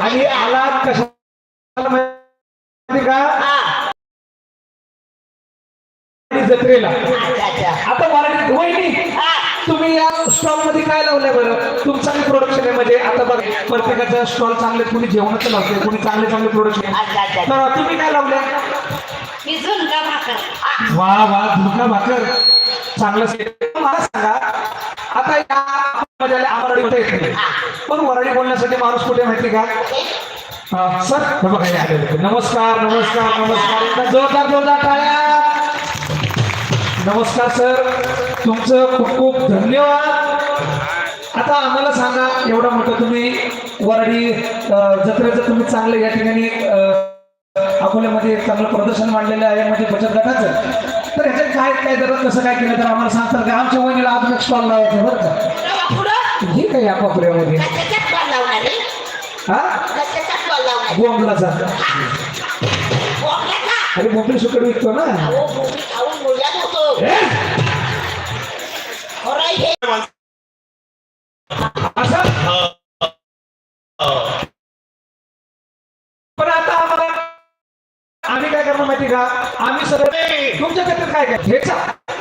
आणि आला कशा माहिती का? आणि जत्रेला. आता मराठीत वहिनी तुम्ही या स्टॉलमध्ये काय लावलंय बरं? तुमचं काही प्रोडक्शन आहे म्हणजे आता बघ प्रत्येकाचा स्टॉल चांगले कुणी जेवणाचं लावते कुणी चांगले चांगले प्रोडक्शन तर तुम्ही काय लावलंय? मी झुणका भाकर. वा वा झुणका भाकर. चांगलं. मला सांगा आता या मध्ये आम्हाला बोलता पण वराडी बोलण्यासाठी माणूस कुठे माहिती का? सर? नमस्कार नमस्कार नमस्कार. जोरदार जोरदार टाळ्या. नमस्कार सर. तुमचं खूप खूप धन्यवाद. आता आम्हाला सांगा एवढा मोठं तुम्ही वराडी जत्रेचं तुम्ही चांगलं या ठिकाणी अकोल्यामध्ये चांगलं प्रदर्शन मांडलेलं आहे म्हणजे बचत गटाचं. तर ह्याच्यात काय काय जर कसं काय केलं तर आम्हाला सांगतात का? आमच्या वहिनीला अजून स्टॉल लावायचं बरं का? हे काय या स्टॉल लावणार आहे. हा? लावणार? बोंबलाचा? अरे बोंबली सुकड विकतो ना. अहो, बोंबील खाऊन मुळ्यात होतो? खरं हे. असं? पण आता आम्हाला आम्ही काय करणार माहिती का? आम्ही सगळं तुमच्या काय काय? हेचा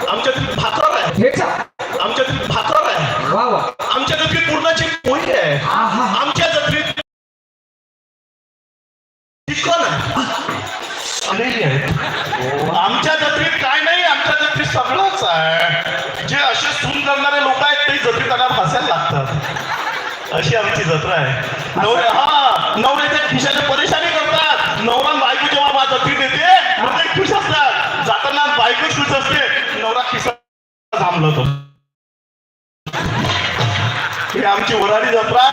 आमच्या भाकर आहे. हेचा घरी पूर्णाची पोळी आहे. आमच्या जत्रेत आहे. आमच्या जत्रेत काय नाही आमच्या जत्रेत सगळंच आहे. जे असे सून करणारे लोक आहेत ते जत्रेत त्यांना हसायला लागतात. अशी आमची जत्रा आहे. नवरे हा नवऱ्याच्या खिशाने परेशानी करतात. नवरा बायको जेव्हा माझ जत्रेत येते मग ते खुश असतात. जाताना बायको खुश असते. नवरा खिसा थांबलो तो आमची वराडी जत्रा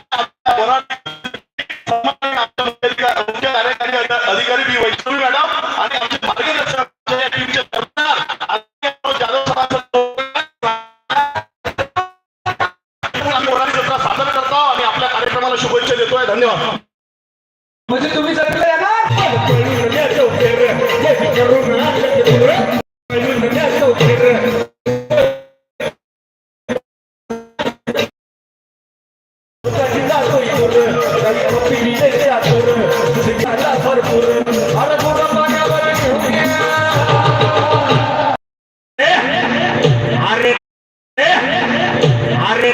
मुख्य कार्यकारी अधिकारी बी वैष्णवी मॅडम आणि आमचे मार्गदर्शक या टीमचे आम्ही वराडी जत्रा सादर करतो आणि आपल्या कार्यक्रमाला शुभेच्छा देतोय. धन्यवाद. म्हणजे तुम्ही अरे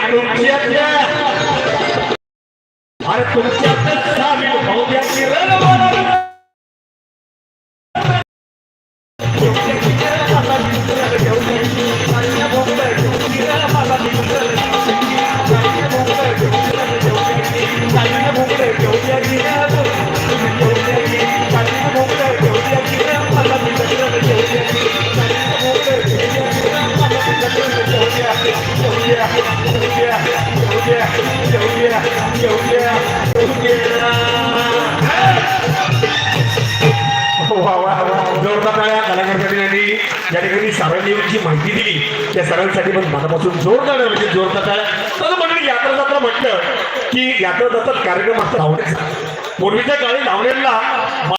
तुमच्या अरे तुमच्या या ठिकाणी सरांनी जी माहिती दिली त्या सरांसाठी पण मनापासून जोरदार टाळ्या म्हणजे जोरदार टाळ्या तसं म्हणजे यात्रा जत्रा म्हटलं की यात्रा जत्रा कार्यक्रम असं पूर्वीच्या काळी धावण्याला